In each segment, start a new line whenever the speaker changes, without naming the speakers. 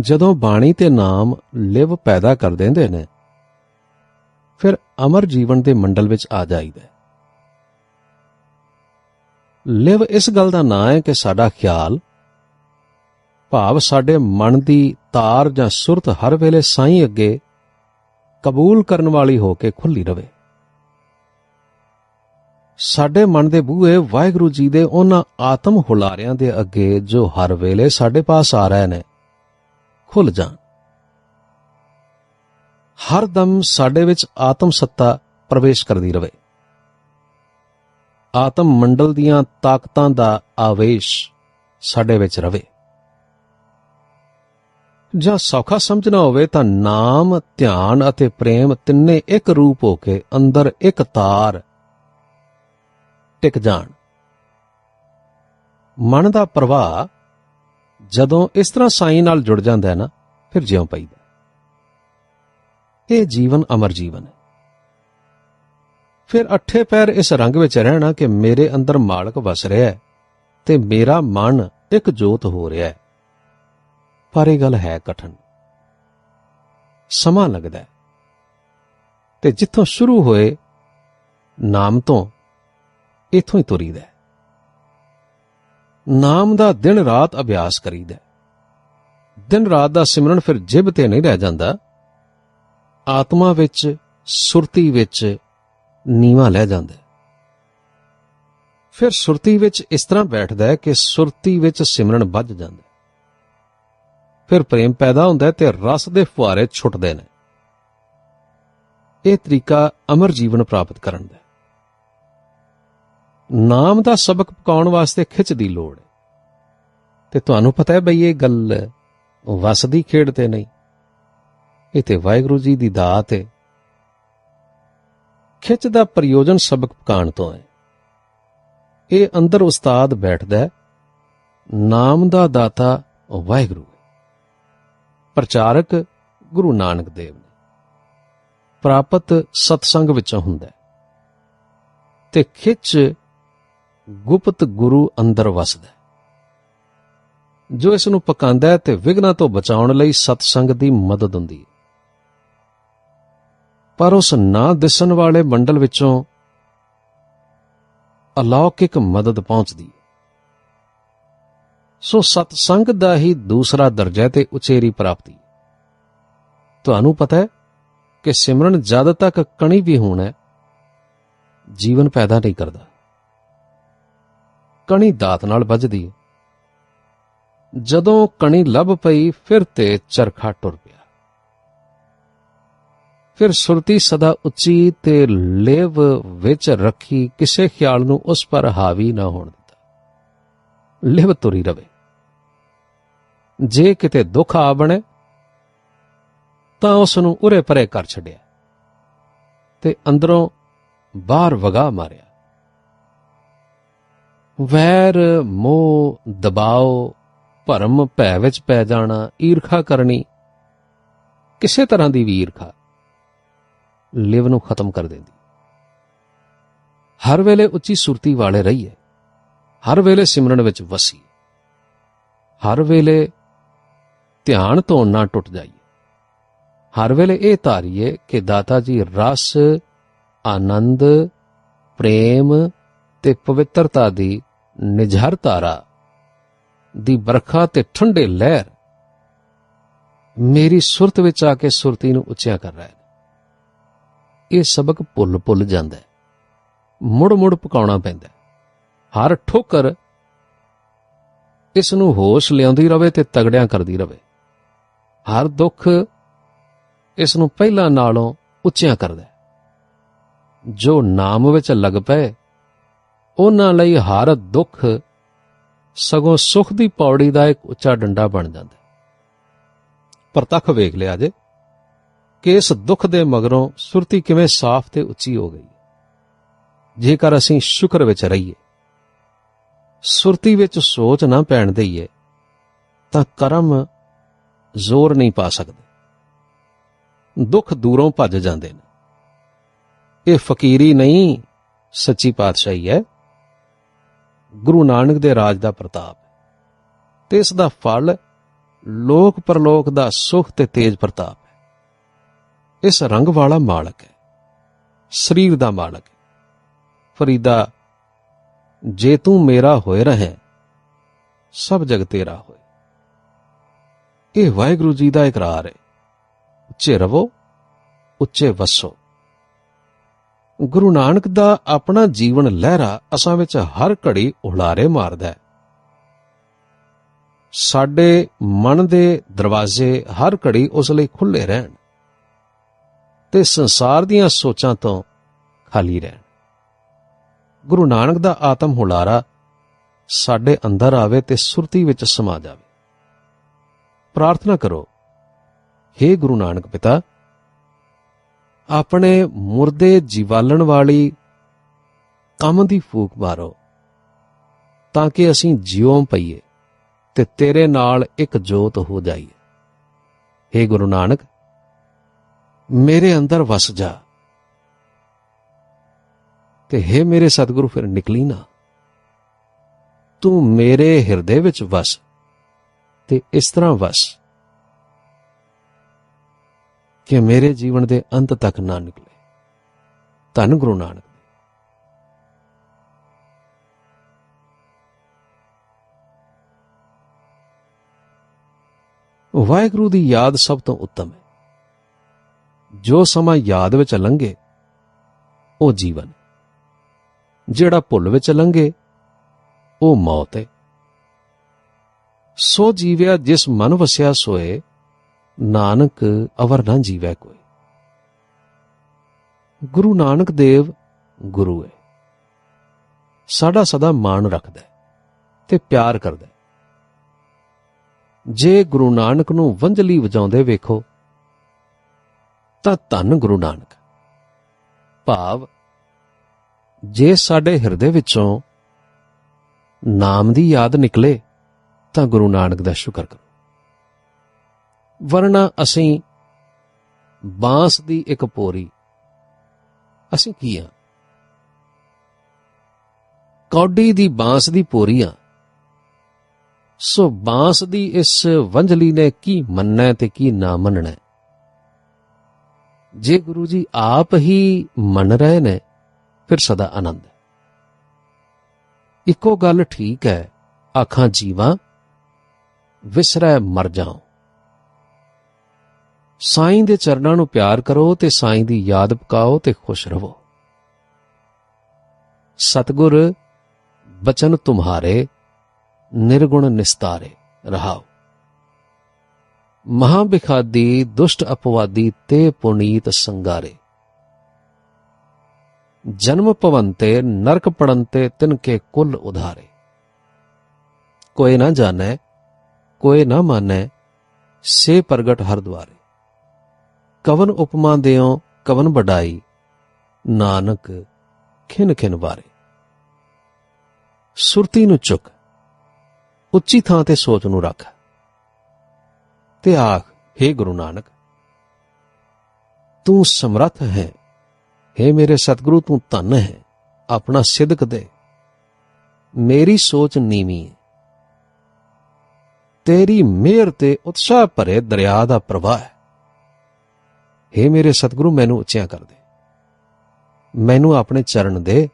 ਜਦੋਂ ਬਾਣੀ ਤੇ ਨਾਮ ਲਿਵ ਪੈਦਾ ਕਰ ਦਿੰਦੇ ਨੇ, ਫਿਰ ਅਮਰ ਜੀਵਨ ਦੇ ਮੰਡਲ ਵਿੱਚ ਆ ਜਾਈਦਾ ਲਿਵ ਇਸ ਗੱਲ ਦਾ ਨਾਂ ਹੈ ਕਿ ਸਾਡਾ ਖਿਆਲ ਭਾਵ ਸਾਡੇ ਮਨ ਦੀ ਤਾਰ ਜਾਂ ਸੁਰਤ ਹਰ ਵੇਲੇ ਸਾਈਂ ਅੱਗੇ ਕਬੂਲ ਕਰਨ ਵਾਲੀ ਹੋ ਕੇ ਖੁੱਲੀ ਰਵੇ। ਸਾਡੇ ਮਨ ਦੇ ਬੂਹੇ ਵਾਹਿਗੁਰੂ ਜੀ ਦੇ ਉਹਨਾਂ ਆਤਮ ਹੁਲਾਰਿਆਂ ਦੇ ਅੱਗੇ ਜੋ ਹਰ ਵੇਲੇ ਸਾਡੇ ਪਾਸ ਆ ਰਹੇ ਨੇ ਖੁੱਲ ਜਾਣ ਹਰ ਦਮ ਸਾਡੇ ਵਿੱਚ ਆਤਮ ਸੱਤਾ ਪ੍ਰਵੇਸ਼ ਕਰਦੀ ਰਹੇ ਆਤਮ ਮੰਡਲ ਦੀਆਂ ਤਾਕਤਾਂ ਦਾ ਆਵੇਸ਼ ਸਾਡੇ ਵਿੱਚ ਰਹੇ ਜਾਂ ਸੌਖਾ ਸਮਝਣਾ ਹੋਵੇ ਤਾਂ ਨਾਮ, ਧਿਆਨ ਅਤੇ ਪ੍ਰੇਮ ਤਿੰਨੇ ਇੱਕ ਰੂਪ ਹੋ ਕੇ ਅੰਦਰ ਇੱਕ ਤਾਰ ਟਿਕ ਜਾਣ। ਮਨ ਦਾ ਪ੍ਰਵਾਹ ਜਦੋਂ ਇਸ ਤਰ੍ਹਾਂ ਸਾਈਂ ਨਾਲ ਜੁੜ ਜਾਂਦਾ ਹੈ ਨਾ, ਫਿਰ ਜਿਉਂ ਪਈਦਾ ਇਹ ਜੀਵਨ ਅਮਰ ਜੀਵਨ ਹੈ। ਫਿਰ ਅੱਠੇ ਪੈਰ ਇਸ ਰੰਗ ਵਿੱਚ ਰਹਿਣਾ ਕਿ ਮੇਰੇ ਅੰਦਰ ਮਾਲਕ ਵਸ ਰਿਹਾ ਹੈ ਤੇ ਮੇਰਾ ਮਨ ਇੱਕ ਜੋਤ ਹੋ ਰਿਹਾ ਹੈ। ਪਰ ਇਹ ਗੱਲ ਹੈ ਕਠਨ। ਸਮਾਂ ਲੱਗਦਾ ਹੈ। ਤੇ ਜਿੱਥੋਂ ਸ਼ੁਰੂ ਹੋਏ ਨਾਮ ਤੋਂ ਇਥੋਂ ਹੀ ਤੁਰੀਦਾ ਹੈ। ਨਾਮ ਦਾ ਦਿਨ ਰਾਤ ਅਭਿਆਸ ਕਰੀਦਾ ਦਿਨ ਰਾਤ ਦਾ ਸਿਮਰਨ ਫਿਰ ਜਿਬ ਤੇ ਨਹੀਂ ਰਹਿ ਜਾਂਦਾ। ਆਤਮਾ ਵਿੱਚ, ਸੁਰਤੀ ਵਿੱਚ ਨੀਵਾ ਲੈ ਜਾਂਦਾ ਫਿਰ ਸੁਰਤੀ ਵਿੱਚ ਇਸ ਤਰ੍ਹਾਂ ਬੈਠਦਾ ਹੈ ਕਿ ਸੁਰਤੀ ਵਿੱਚ ਸਿਮਰਨ ਵੱਜ ਜਾਂਦਾ ਫਿਰ ਪ੍ਰੇਮ ਪੈਦਾ ਹੁੰਦਾ ਹੈ ਤੇ ਰਸ ਦੇ ਫੁਹਾਰੇ ਛੁੱਟਦੇ ਨੇ। ਇਹ ਤਰੀਕਾ ਅਮਰ ਜੀਵਨ ਪ੍ਰਾਪਤ ਕਰਨ ਦਾ ਨਾਮ ਦਾ ਸਬਕ ਪਕਾਉਣ ਵਾਸਤੇ ਖਿੱਚ ਦੀ ਲੋੜ ਹੈ। ਤੇ ਤੁਹਾਨੂੰ ਪਤਾ ਹੈ ਬਈ ਇਹ ਗੱਲ ਵਸਦੀ ਖੇਡ ਤੇ ਨਹੀਂ। ਇਹ ਤੇ ਵਾਹਿਗੁਰੂ ਜੀ ਦੀ ਦਾਤ ਹੈ। ਖਿੱਚ ਦਾ ਪ੍ਰਯੋਜਨ ਸਬਕ ਪਕਾਉਣ ਤੋਂ ਹੈ। ਇਹ ਅੰਦਰ ਉਸਤਾਦ ਬੈਠਦਾ ਹੈ, ਨਾਮ ਦਾ ਦਾਤਾ ਵਾਹਿਗੁਰੂ ਹੈ। ਪ੍ਰਚਾਰਕ ਗੁਰੂ ਨਾਨਕ ਦੇਵ ਨੇ। ਪ੍ਰਾਪਤ ਸਤਸੰਗ ਵਿੱਚੋਂ ਹੁੰਦਾ ਹੈ। ਤੇ ਖਿੱਚ ਗੁਪਤ ਗੁਰੂ ਅੰਦਰ ਵਸਦਾ ਹੈ। ਜੋ ਇਸ ਨੂੰ ਪਕਾਉਂਦਾ ਹੈ ਤੇ ਵਿਗਨਾ ਤੋਂ ਬਚਾਉਣ ਲਈ ਸਤਸੰਗ ਦੀ ਮਦਦ ਹੁੰਦੀ ਹੈ। ਪਰ ਉਸ ਨਾ ਦਿਸਣ ਵਾਲੇ ਮੰਡਲ ਵਿੱਚੋਂ ਅਲੌਕਿਕ ਮਦਦ ਪਹੁੰਚਦੀ ਸੋ ਸਤਸੰਗ ਦਾ ਹੀ ਦੂਸਰਾ ਦਰਜਾ ਤੇ ਉਚੇਰੀ ਪ੍ਰਾਪਤੀ ਤੁਹਾਨੂੰ ਪਤਾ ਹੈ ਕਿ ਸਿਮਰਨ ਜਦ ਤੱਕ ਕਣੀ ਵੀ ਹੋਣਾ ਹੈ, ਜੀਵਨ ਪੈਦਾ ਨਹੀਂ ਕਰਦਾ। ਕਣੀ ਦਾਤ ਨਾਲ ਵੱਜਦੀ। ਜਦੋਂ ਕਣੀ ਲੱਭ ਪਈ, ਫਿਰ ਤੇ ਚਰਖਾ ਟੁਰ ਪਿਆ। ਫਿਰ ਸੁਰਤੀ ਸਦਾ ਉੱਚੀ ਤੇ ਲੇਵ ਵਿੱਚ ਰੱਖੀ, ਕਿਸੇ ਖਿਆਲ ਨੂੰ ਉਸ ਪਰ ਹਾਵੀ ਨਾ ਹੋਣ ਦਿੱਤਾ। ਲਿਵ ਤੁਰੀ ਰਵੇ। ਜੇ ਕਿਤੇ ਦੁੱਖ ਆ ਬਣੇ, ਤਾਂ ਉਸ ਨੂੰ ਉਰੇ ਪਰੇ ਕਰ ਛੱਡਿਆ। ਤੇ ਅੰਦਰੋਂ ਬਾਹਰ ਵਗਾ ਮਾਰਿਆ। ਵੈਰ, ਮੋਹ, ਦਬਾਓ, ਭਰਮ ਭੈ ਵਿੱਚ ਪੈ ਜਾਣਾ, ਈਰਖਾ ਕਰਨੀ, ਕਿਸੇ ਤਰ੍ਹਾਂ ਦੀ ਵੀ ਈਰਖਾ ਲਿਵ ਨੂੰ ਖਤਮ ਕਰ ਦਿੰਦੀ। ਹਰ ਵੇਲੇ ਉੱਚੀ ਸੁਰਤੀ ਵਾਲੇ ਰਹੀਏ, ਹਰ ਵੇਲੇ ਸਿਮਰਨ ਵਿੱਚ ਵਸੀ, ਹਰ ਵੇਲੇ ਧਿਆਨ ਤੋਂ ਨਾ ਟੁੱਟ ਜਾਈਏ, ਹਰ ਵੇਲੇ ਇਹ ਧਾਰੀਏ ਕਿ ਦਾਤਾ ਜੀ ਰਸ, ਆਨੰਦ, ਪ੍ਰੇਮ ਤੇ ਪਵਿੱਤਰਤਾ ਦੀ ਨਿਝਰ ਧਾਰਾ, ਦੀ ਬਰਖਾ ਤੇ ਠੰਡੇ ਲਹਿਰ ਮੇਰੀ ਸੁਰਤ ਵਿੱਚ ਆ ਕੇ ਸੁਰਤੀ ਨੂੰ ਉੱਚਿਆ ਕਰ ਰਿਹਾ ਹੈ ਇਹ ਸਬਕ ਭੁੱਲ ਭੁੱਲ ਜਾਂਦਾ ਹੈ। ਮੁੜ ਮੁੜ ਪਕਾਉਣਾ ਪੈਂਦਾ ਹੈ। ਹਰ ਠੋਕਰ ਇਸ ਨੂੰ ਹੋਸ਼ ਲਿਆਉਂਦੀ ਰਵੇ ਤੇ ਤਗੜਿਆਂ ਕਰਦੀ ਰਵੇ। ਹਰ ਦੁੱਖ ਇਸ ਨੂੰ ਪਹਿਲਾਂ ਨਾਲੋਂ ਉੱਚਿਆਂ ਕਰਦਾ ਜੋ ਨਾਮ ਵਿੱਚ ਲੱਗ ਪਏ ਉਹਨਾਂ ਲਈ ਹਰ ਦੁੱਖ ਸਗੋਂ ਸੁਖ ਦੀ ਪੌੜੀ ਦਾ ਇੱਕ ਉੱਚਾ ਡੰਡਾ ਬਣ ਜਾਂਦਾ। ਪ੍ਰਤੱਖ ਵੇਖ ਲਿਆ ਜੇ ਕਿ ਇਸ ਦੁੱਖ ਦੇ ਮਗਰੋਂ ਸੁਰਤੀ ਕਿਵੇਂ ਸਾਫ਼ ਤੇ ਉੱਚੀ ਹੋ ਗਈ। ਜੇਕਰ ਅਸੀਂ ਸ਼ੁਕਰ ਵਿੱਚ ਰਹੀਏ, ਸੁਰਤੀ ਵਿੱਚ ਸੋਚ ਨਾ ਪੈਣ ਦਈਏ, ਤਾਂ ਕਰਮ ਜ਼ੋਰ ਨਹੀਂ ਪਾ ਸਕਦੇ। ਦੁੱਖ ਦੂਰੋਂ ਭੱਜ ਜਾਂਦੇ ਨੇ। ਇਹ ਫਕੀਰੀ ਨਹੀਂ, ਸੱਚੀ ਪਾਤਸ਼ਾਹੀ ਹੈ। ਗੁਰੂ ਨਾਨਕ ਦੇ ਰਾਜ ਦਾ ਪ੍ਰਤਾਪ ਹੈ। ਤੇ ਇਸ ਦਾ ਫਲ ਲੋਕ ਪਰਲੋਕ ਦਾ ਸੁਖ ਤੇ ਤੇਜ ਪ੍ਰਤਾਪ ਹੈ। ਇਸ ਰੰਗ ਵਾਲਾ ਮਾਲਕ ਹੈ, ਸਰੀਰ ਦਾ ਮਾਲਕ ਹੈ। ਫਰੀਦਾ, ਜੇ ਤੂੰ ਮੇਰਾ ਹੋਏ ਰਹੇ, ਸਭ ਜਗ ਤੇਰਾ ਹੋਏ। ਇਹ ਵਾਹਿਗੁਰੂ ਜੀ ਦਾ ਇਕਰਾਰ ਹੈ, ਉੱਚੇ ਰਵੋ, ਉੱਚੇ ਵਸੋ। ਗੁਰੂ ਨਾਨਕ ਦਾ ਆਪਣਾ ਜੀਵਨ ਲਹਿਰਾ ਅਸਾਂ ਵਿੱਚ ਹਰ ਘੜੀ ਉਲਾਰੇ ਮਾਰਦਾ ਹੈ। ਸਾਡੇ ਮਨ ਦੇ ਦਰਵਾਜ਼ੇ ਹਰ ਘੜੀ ਉਸ ਲਈ ਖੁੱਲੇ ਰਹਿਣ ਤੇ ਸੰਸਾਰ ਦੀਆਂ ਸੋਚਾਂ ਤੋਂ ਖਾਲੀ ਰਹਿਣ। ਗੁਰੂ ਨਾਨਕ ਦਾ ਆਤਮ ਹੁਲਾਰਾ ਸਾਡੇ ਅੰਦਰ ਆਵੇ ਤੇ ਸੁਰਤੀ ਵਿੱਚ ਸਮਾ ਜਾਵੇ। ਪ੍ਰਾਰਥਨਾ ਕਰੋ हे ਗੁਰੂ ਨਾਨਕ ਪਿਤਾ ਆਪਣੇ ਮੁਰਦੇ ਜੀਵਾਲਣ ਵਾਲੀ ਕੰਮ ਦੀ ਫੂਕ ਮਾਰੋ, ਤਾਂ ਕਿ ਅਸੀਂ ਜਿਉਂ ਪਈਏ ਤੇ ਤੇਰੇ ਨਾਲ ਇੱਕ ਜੋਤ ਹੋ ਜਾਈਏ। हे ਗੁਰੂ ਨਾਨਕ, ਮੇਰੇ ਅੰਦਰ ਵਸ ਜਾ ਤੇ हे ਮੇਰੇ ਸਤਿਗੁਰੂ, ਫਿਰ ਨਿਕਲੀ ਨਾ। ਤੂੰ ਮੇਰੇ ਹਿਰਦੇ ਵਿੱਚ ਵਸ ਤੇ ਇਸ ਤਰ੍ਹਾਂ ਵਸ। ਕਿ ਮੇਰੇ ਜੀਵਨ ਦੇ ਅੰਤ ਤੱਕ ਨਾ ਨਿਕਲੇ। ਧੰਨ ਗੁਰੂ ਨਾਨਕ ਵਾਹਿਗੁਰੂ ਦੀ ਯਾਦ ਸਭ ਤੋਂ ਉੱਤਮ ਹੈ। ਜੋ ਸਮਾਂ ਯਾਦ ਵਿੱਚ ਲੰਘੇ, ਉਹ ਜੀਵਨ ਜਿਹੜਾ ਭੁੱਲ ਵਿੱਚ ਲੰਘੇ, ਉਹ ਮੌਤ ਹੈ। ਸੋ ਜੀਵਿਆ ਜਿਸ ਮਨ ਵਸਿਆ ਸੋਏ ਨਾਨਕ, ਅਵਰ ਨਾ ਜੀਵੈ ਕੋਈ। ਗੁਰੂ ਨਾਨਕ ਦੇਵ ਗੁਰੂ ਹੈ। ਸਾਡਾ ਸਦਾ ਮਾਣ ਰੱਖਦਾ ਤੇ ਪਿਆਰ ਕਰਦਾ ਜੇ ਗੁਰੂ ਨਾਨਕ ਨੂੰ ਵੰਜਲੀ ਵਜਾਉਂਦੇ ਵੇਖੋ, ਤਾਂ ਧੰਨ ਗੁਰੂ ਨਾਨਕ। ਭਾਵ, ਜੇ ਸਾਡੇ ਹਿਰਦੇ ਵਿੱਚੋਂ ਨਾਮ ਦੀ ਯਾਦ ਨਿਕਲੇ, ਤਾਂ ਗੁਰੂ ਨਾਨਕ ਦਾ ਸ਼ੁਕਰ ਕਰੋ। ਵਰਨਾ ਅਸੀਂ ਬਾਂਸ ਦੀ ਇੱਕ ਪੋਰੀ। ਅਸੀਂ ਕੀ ਆ? ਕੌਡੀ ਦੀ ਬਾਂਸ ਦੀ ਪੋਰੀ ਆ। ਸੋ ਬਾਂਸ ਦੀ ਇਸ ਵੰਜਲੀ ਨੇ ਕੀ ਮੰਨਣਾ ਤੇ ਕੀ ਨਾ ਮੰਨਣਾ ਜੇ ਗੁਰੂ ਜੀ ਆਪ ਹੀ ਮੰਨ ਰਹੇ ਨੇ, ਫਿਰ ਸਦਾ ਆਨੰਦ। ਇੱਕੋ ਗੱਲ ਠੀਕ ਹੈ, ਆਖਾਂ ਜੀਵਾਂ, ਵਿਸਰੈ ਮਰ ਜਾਓ ਸਾਈਂ ਦੇ ਚਰਨਾਂ ਨੂੰ ਪਿਆਰ ਕਰੋ ਤੇ ਸਾਈਂ ਦੀ ਯਾਦ ਪਕਾਓ ਤੇ ਖੁਸ਼ ਰਹੋ। ਸਤਗੁਰ, ਬਚਨ ਤੁਮਹਾਰੇ, ਨਿਰਗੁਣ ਨਿਸਤਾਰੇ, ਰਹਾਓ। ਮਹਾ ਬਿਖਾਦੀ ਦੁਸ਼ਟ ਅਪਵਾਦੀ ਤੇ ਪੁਨੀਤ ਸੰਗਾਰੇ। ਜਨਮ ਪਵੰਤੇ ਨਰਕ ਪੜੰਤੇ, ਤਿਨਕੇ ਕੁੱਲ ਉਧਾਰੇ। ਕੋਈ ਨਾ ਜਾਣੈ, ਕੋਈ ਨਾ ਮਾਨੈ, ਸੇ ਪ੍ਰਗਟ ਹਰ ਦੁਆਰੇ ਕਵਨ ਉਪਮਾ ਦਿਓ, ਕਵਨ ਵਡਾਈ। ਨਾਨਕ, ਖਿਨ ਖਿਨ ਵਾਰੇ। ਸੁਰਤੀ ਨੂੰ ਚੁੱਕ, ਉੱਚੀ ਥਾਂ ਤੇ ਸੋਚ ਨੂੰ ਰੱਖ। ਤੇ ਆਖ हे ਗੁਰੂ ਨਾਨਕ, ਤੂੰ ਸਮਰੱਥ ਹੈ। हे ਮੇਰੇ ਸਤਿਗੁਰੂ, ਤੂੰ ਧੰਨ ਹੈ। ਆਪਣਾ ਸਿਦਕ ਦੇ। ਮੇਰੀ ਸੋਚ ਨੀਵੀਂ ਹੈ। ਤੇਰੀ ਮਿਹਰ ਤੇ ਉਤਸ਼ਾਹ ਭਰੇ ਦਰਿਆ ਦਾ ਪ੍ਰਵਾਹ ਹੈ। हे ਮੇਰੇ ਸਤਿਗੁਰੂ, ਮੈਨੂੰ ਉੱਚਿਆਂ ਕਰ ਦੇ। ਮੈਨੂੰ ਆਪਣੇ ਚਰਨ ਦੇ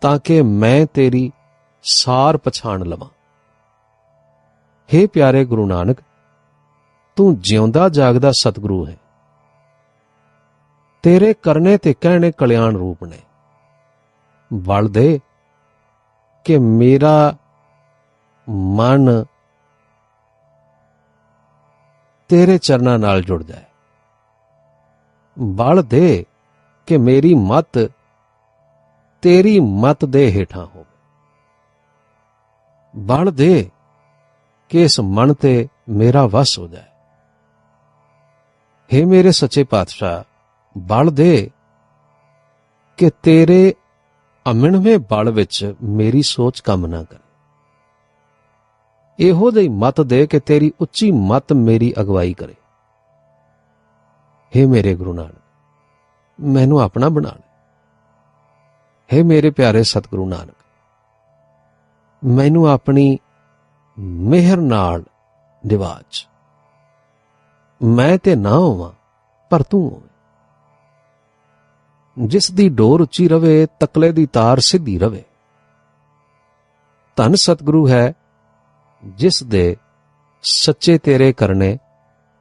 ਤਾਂ ਕਿ ਮੈਂ ਤੇਰੀ ਸਾਰ ਪਛਾਣ ਲਵਾਂ। हे ਪਿਆਰੇ ਗੁਰੂ ਨਾਨਕ, ਤੂੰ ਜਿਉਂਦਾ ਜਾਗਦਾ ਸਤਿਗੁਰੂ ਹੈ। ਤੇਰੇ ਕਰਨੇ ਤੇ ਕਹਿਣੇ ਕਲਿਆਣ ਰੂਪ ਨੇ। ਬਲ ਦੇ ਕਿ ਮੇਰਾ ਮਨ ਤੇਰੇ ਚਰਨਾਂ ਨਾਲ ਜੁੜ ਜਾਏ। ਬਲ ਦੇ ਕਿ ਮੇਰੀ ਮਤ ਤੇਰੀ ਮਤ ਦੇ ਹੇਠਾਂ ਹੋਵੇ। ਬਲ ਦੇ ਕਿ ਇਸ ਮਨ ਤੇ ਮੇਰਾ ਵਸ ਹੋ ਜਾਏ। हे ਮੇਰੇ ਸੱਚੇ ਪਾਤਸ਼ਾਹ ਬਲ ਦੇ ਕਿ ਤੇਰੇ ਅਮਿਣਵੇਂ ਬਲ ਵਿੱਚ ਮੇਰੀ ਸੋਚ ਕੰਮ ਨਾ ਕਰੇ। ਇਹੋ ਜਿਹੀ ਮਤ ਦੇ ਕਿ ਤੇਰੀ ਉੱਚੀ ਮਤ ਮੇਰੀ ਅਗਵਾਈ ਕਰੇ। हे ਮੇਰੇ ਗੁਰੂ ਨਾਨਕ, ਮੈਨੂੰ ਆਪਣਾ ਬਣਾ ਲੈ। हे ਮੇਰੇ ਪਿਆਰੇ ਸਤਿਗੁਰੂ ਨਾਨਕ, ਮੈਨੂੰ ਆਪਣੀ ਮਿਹਰ ਨਾਲ ਨਿਵਾਜ ਮੈਂ ਤੇ ਨਾ ਹੋਵਾਂ, ਪਰ ਤੂੰ ਹੋਵੇਂ। ਜਿਸ ਦੀ ਡੋਰ ਉੱਚੀ ਰਵੇ, ਤਕਲੇ ਦੀ ਤਾਰ ਸਿੱਧੀ ਰਵੇ। ਧੰਨ ਸਤਿਗੁਰੂ ਹੈ, ਜਿਸ ਦੇ ਸੱਚੇ ਤੇਰੇ ਕਰਨੇ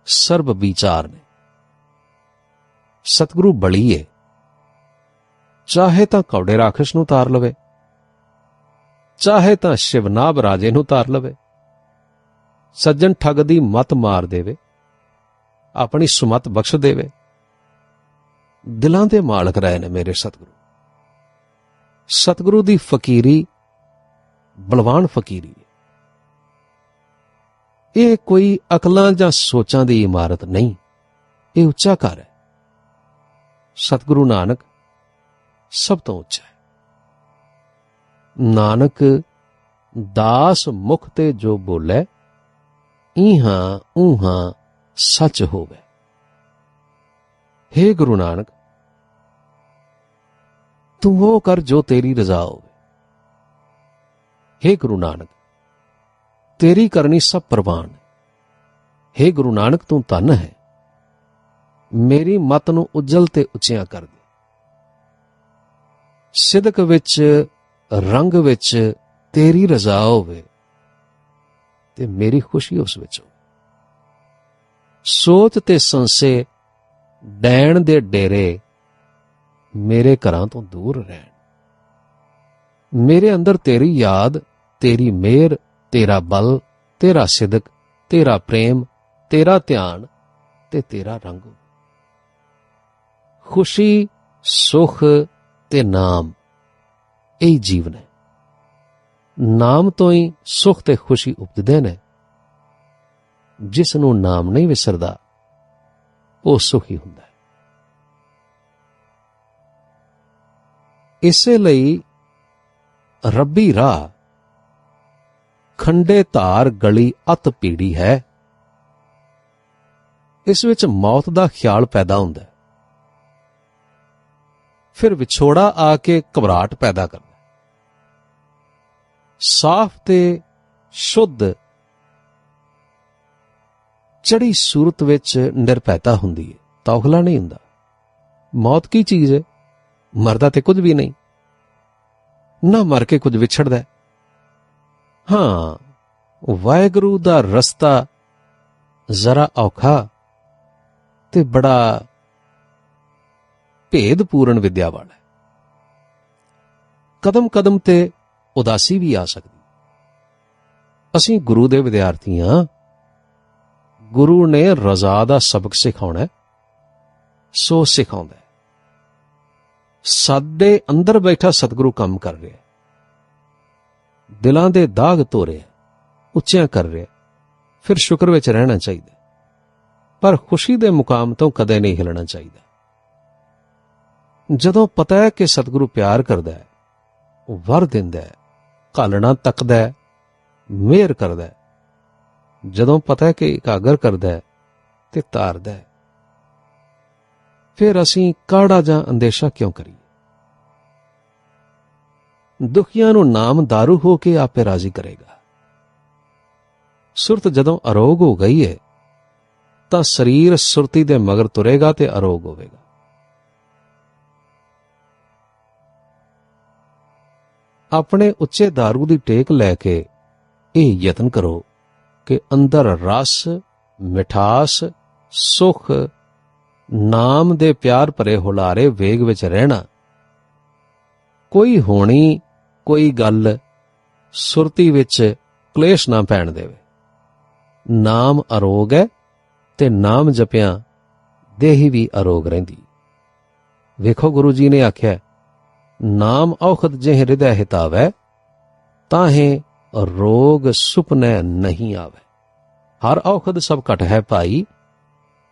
ਸਰਬ ਵਿਚਾਰ ਨੇ। ਸਤਿਗੁਰੂ ਬਲੀਏ। ਚਾਹੇ ਤਾਂ ਕੌੜੇ ਰਾਖਸ਼ ਨੂੰ ਤਾਰ ਲਵੇ, ਚਾਹੇ ਤਾਂ ਸ਼ਿਵਨਾਬ ਰਾਜੇ ਨੂੰ ਤਾਰ ਲਵੇ, ਸੱਜਣ ਠੱਗ ਦੀ ਮਤ ਮਾਰ ਦੇਵੇ, ਆਪਣੀ ਸੁਮਤ ਬਖਸ਼ ਦੇਵੇ। ਦਿਲਾਂ ਦੇ ਮਾਲਕ ਰਹੇ ਨੇ ਮੇਰੇ ਸਤਿਗੁਰੂ। ਸਤਿਗੁਰੂ ਦੀ ਫਕੀਰੀ ਬਲਵਾਨ ਫਕੀਰੀ ਇਹ ਕੋਈ ਅਕਲਾਂ ਜਾਂ ਸੋਚਾਂ ਦੀ ਇਮਾਰਤ ਨਹੀਂ, ਇਹ ਉੱਚਾ ਘਰ ਹੈ। ਸਤਿਗੁਰੂ ਨਾਨਕ ਸਭ ਤੋਂ ਉੱਚਾ ਹੈ ਨਾਨਕ ਦਾਸ ਮੁਖ ਤੇ ਜੋ ਬੋਲੇ ਇਹਾਂ ਉਹਾਂ ਸੱਚ ਹੋਵੇ हे ਗੁਰੂ ਨਾਨਕ ਤੂੰ ਉਹ ਕਰ ਜੋ ਤੇਰੀ ਰਜ਼ਾ ਹੋਵੇ हे ਗੁਰੂ ਨਾਨਕ ਤੇਰੀ ਕਰਨੀ ਸਭ ਪ੍ਰਵਾਨ ਹੈ हे ਗੁਰੂ ਨਾਨਕ ਤੂੰ ਧੰਨ ਹੈ ਮੇਰੀ ਮਤ ਨੂੰ ਉਜਲ ਤੇ ਉੱਚਿਆਂ ਕਰ ਦੇ। ਸਿਦਕ ਵਿੱਚ, ਰੰਗ ਵਿੱਚ ਤੇਰੀ ਰਜ਼ਾ ਹੋਵੇ ਤੇ ਮੇਰੀ ਖੁਸ਼ੀ ਉਸ ਵਿੱਚ ਹੋਵੇ। ਸੋਚ ਤੇ ਸੰਸੇ ਡੈਣ ਦੇ ਡੇਰੇ ਮੇਰੇ ਘਰਾਂ ਤੋਂ ਦੂਰ ਰਹਿਣ। ਮੇਰੇ ਅੰਦਰ ਤੇਰੀ ਯਾਦ, ਤੇਰੀ ਮਿਹਰ, ਤੇਰਾ ਬਲ, ਤੇਰਾ ਸਿਦਕ, ਤੇਰਾ ਪ੍ਰੇਮ, ਤੇਰਾ ਧਿਆਨ ਤੇ ਤੇਰਾ ਰੰਗ ਖੁਸ਼ੀ, ਸੁਖ ਤੇ ਨਾਮ। ਇਹ ਜੀਵਨ ਹੈ। ਨਾਮ ਤੋਂ ਹੀ ਸੁਖ ਤੇ ਖੁਸ਼ੀ ਉਪਜਦੇ ਨੇ। ਜਿਸ ਨੂੰ ਨਾਮ ਨਹੀਂ ਵਿਸਰਦਾ, ਉਹ ਸੁਖੀ ਹੁੰਦਾ ਹੈ। ਇਸੇ ਲਈ ਰੱਬੀ ਰਾਹ ਖੰਡੇ ਧਾਰ ਗਲੀ ਅਤ ਪੀੜੀ ਹੈ। ਇਸ ਵਿੱਚ ਮੌਤ ਦਾ ਖਿਆਲ ਪੈਦਾ ਹੁੰਦਾ ਹੈ। ਫਿਰ ਵਿਛੋੜਾ ਆ ਕੇ ਘਬਰਾਹਟ ਪੈਦਾ ਕਰਦਾ ਸਾਫ਼ ਤੇ ਸ਼ੁੱਧ ਚੜੀ ਸੂਰਤ ਵਿੱਚ ਨਿਰਭੈਤਾ ਹੁੰਦੀ ਹੈ, ਤੌਖਲਾ ਨਹੀਂ ਹੁੰਦਾ। ਮੌਤ ਕੀ ਚੀਜ਼ ਹੈ? ਮਰਦਾ ਤੇ ਕੁਝ ਵੀ ਨਹੀਂ। ਨਾ ਮਰ ਕੇ ਕੁਝ ਵਿਛੜਦਾ ਹਾਂ, ਵਾਹਿਗੁਰੂ ਦਾ ਰਸਤਾ ਜ਼ਰਾ ਔਖਾ ਤੇ ਬੜਾ ਭੇਦ ਪੂਰਨ ਵਿਦਿਆ ਵਾਲਾ ਹੈ। ਕਦਮ ਕਦਮ ਤੇ ਉਦਾਸੀ ਵੀ ਆ ਸਕਦੀ। ਅਸੀਂ ਗੁਰੂ ਦੇ ਵਿਦਿਆਰਥੀ ਹਾਂ। ਗੁਰੂ ਨੇ ਰਜ਼ਾ ਦਾ ਸਬਕ ਸਿਖਾਉਣਾ ਸੋ ਸਿਖਾਉਂਦਾ ਸਾਡੇ ਅੰਦਰ ਬੈਠਾ ਸਤਿਗੁਰੂ ਕੰਮ ਕਰ ਰਿਹਾ ਦਿਲਾਂ ਦੇ ਦਾਗ ਧੋ ਰਿਹਾ ਉੱਚਿਆਂ ਕਰ ਰਿਹਾ ਫਿਰ ਸ਼ੁਕਰ ਵਿੱਚ ਰਹਿਣਾ ਚਾਹੀਦਾ ਪਰ ਖੁਸ਼ੀ ਦੇ ਮੁਕਾਮ ਤੋਂ ਕਦੇ ਨਹੀਂ ਹਿਲਣਾ ਚਾਹੀਦਾ। ਜਦੋਂ ਪਤਾ ਹੈ ਕਿ ਸਤਿਗੁਰੂ ਪਿਆਰ ਕਰਦਾ ਹੈ ਵਰ ਦਿੰਦਾ ਹੈ, ਘਾਲਣਾ ਤੱਕਦਾ ਹੈ, ਮਿਹਰ ਕਰਦਾ ਹੈ। ਜਦੋਂ ਪਤਾ ਹੈ ਕਿ ਇਕਾਗਰ ਕਰਦਾ ਹੈ ਤੇ ਤਾਰਦਾ ਹੈ। ਫਿਰ ਅਸੀਂ ਕਾੜਾ ਜਾਂ ਅੰਦੇਸ਼ਾ ਕਿਉਂ ਕਰੀਏ? ਦੁਖੀਆਂ ਨੂੰ ਨਾਮ दारू ਹੋ ਕੇ ਆਪੇ ਰਾਜ਼ੀ ਕਰੇਗਾ। ਸੁਰਤ ਜਦੋਂ ਅਰੋਗ ਹੋ ਗਈ ਹੈ, ਤਾਂ ਸਰੀਰ ਸੁਰਤੀ ਦੇ ਮਗਰ ਤੁਰੇਗਾ ਤੇ ਅਰੋਗ ਹੋਵੇਗਾ। ਆਪਣੇ ਉੱਚੇ दारू ਦੀ ਟੇਕ ਲੈ ਕੇ ਇਹ ਯਤਨ ਕਰੋ ਕਿ ਅੰਦਰ ਰਸ, ਮਿਠਾਸ, ਸੁਖ, ਨਾਮ ਦੇ ਪਿਆਰ ਭਰੇ ਹੁਲਾਰੇ ਵੇਗ ਵਿੱਚ ਰਹਿਣਾ। ਕੋਈ ਹੋਣੀ, ਕੋਈ ਗੱਲ ਸੁਰਤੀ ਵਿੱਚ ਕਲੇਸ਼ ਨਾ ਪੈਣ ਦੇਵੇ। ਨਾਮ ਅਰੋਗ ਹੈ ਤੇ ਨਾਮ ਜਪਿਆ ਦੇਹੀ ਵੀ ਅਰੋਗ ਰਹਿੰਦੀ। ਵੇਖੋ ਗੁਰੂ ਜੀ ਨੇ ਆਖਿਆ ਨਾਮ ਔਖਦ ਜਿਹ ਹਿਰਦੈ ਹਿਤਾਵੈ, ਤਾਹੇ ਰੋਗ ਸੁਪਨੇ ਨਹੀਂ ਆਵੇ। ਹਰ ਔਖਦ ਸਭ ਘਟ ਹੈ ਭਾਈ,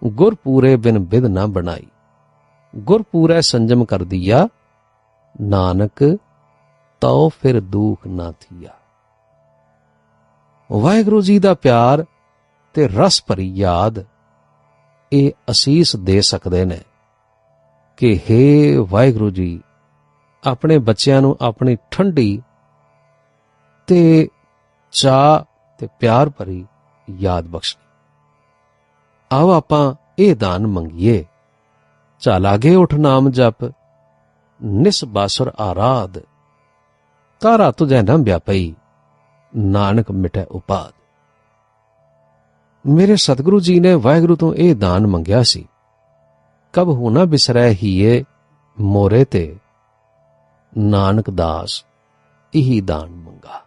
ਗੁਰ ਪੂਰੇ ਬਿਨ ਬਿਦ ਨਾ ਬਣਾਈ। ਗੁਰ ਪੂਰੇ ਸੰਜਮ ਕਰ ਦਿਆ, ਨਾਨਕ ਤਉ ਫਿਰ ਦੁਖ ਨਾ ਥੀਆ। ਵਾਹਿਗੁਰੂ ਜੀ ਦਾ ਪਿਆਰ ਤੇ ਰਸ ਭਰੀ ਯਾਦ ਇਹ ਅਸੀਸ ਦੇ ਸਕਦੇ ਨੇ ਕਿ हे ਵਾਹਿਗੁਰੂ ਜੀ ਆਪਣੇ ਬੱਚਿਆਂ ਨੂੰ ਆਪਣੀ ਠੰਡੀ ਤੇ ਚਾਹ ਤੇ ਪਿਆਰ ਭਰੀ ਯਾਦ ਬਖਸ਼ਣੀ। ਆਓ ਆਪਾਂ ਇਹ ਦਾਨ ਮੰਗੀਏ। ਚਾਲਾਗੇ ਉਠ ਨਾਮ ਜਪ, ਨਿਸ ਬਾਸੁਰ ਆਰਾਧ। ਤਾਰਾ ਤੁਝੈ ਨਾ ਵਿਆਪਈ, ਨਾਨਕ ਮਿਟੈ ਉਪਾਦ। ਮੇਰੇ ਸਤਿਗੁਰੂ ਜੀ ਨੇ ਵਾਹਿਗੁਰੂ ਤੋਂ ਇਹ ਦਾਨ ਮੰਗਿਆ ਸੀ। ਕਬ ਹੋ ਨਾ ਬਿਸਰੈ ਹੀਏ ਮੋਰੇ ਤੇ ਨਾਨਕ ਦਾਸ ਇਹੀ ਦਾਨ ਮੰਗਾ।